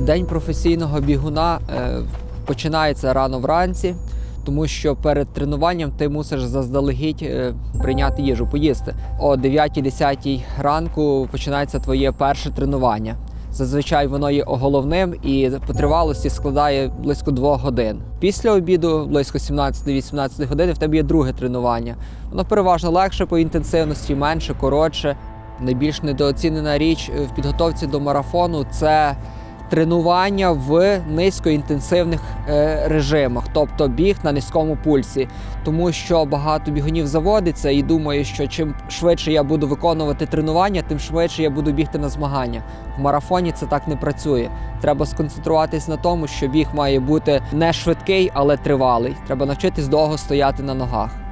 День професійного бігуна е, починається рано вранці, тому що перед тренуванням ти мусиш заздалегідь е, прийняти їжу, поїсти. О 9-10 ранку починається твоє перше тренування. Зазвичай воно є головним і по тривалості складає близько 2 годин. Після обіду, близько 17-18 годин, в тебе є друге тренування. Воно переважно легше по інтенсивності, менше, коротше. Найбільш недооцінена річ в підготовці до марафону це тренування в низькоінтенсивних е, режимах, тобто біг на низькому пульсі. Тому що багато бігунів заводиться і думає, що чим швидше я буду виконувати тренування, тим швидше я буду бігти на змагання. В марафоні це так не працює. Треба сконцентруватись на тому, що біг має бути не швидкий, але тривалий. Треба навчитись довго стояти на ногах.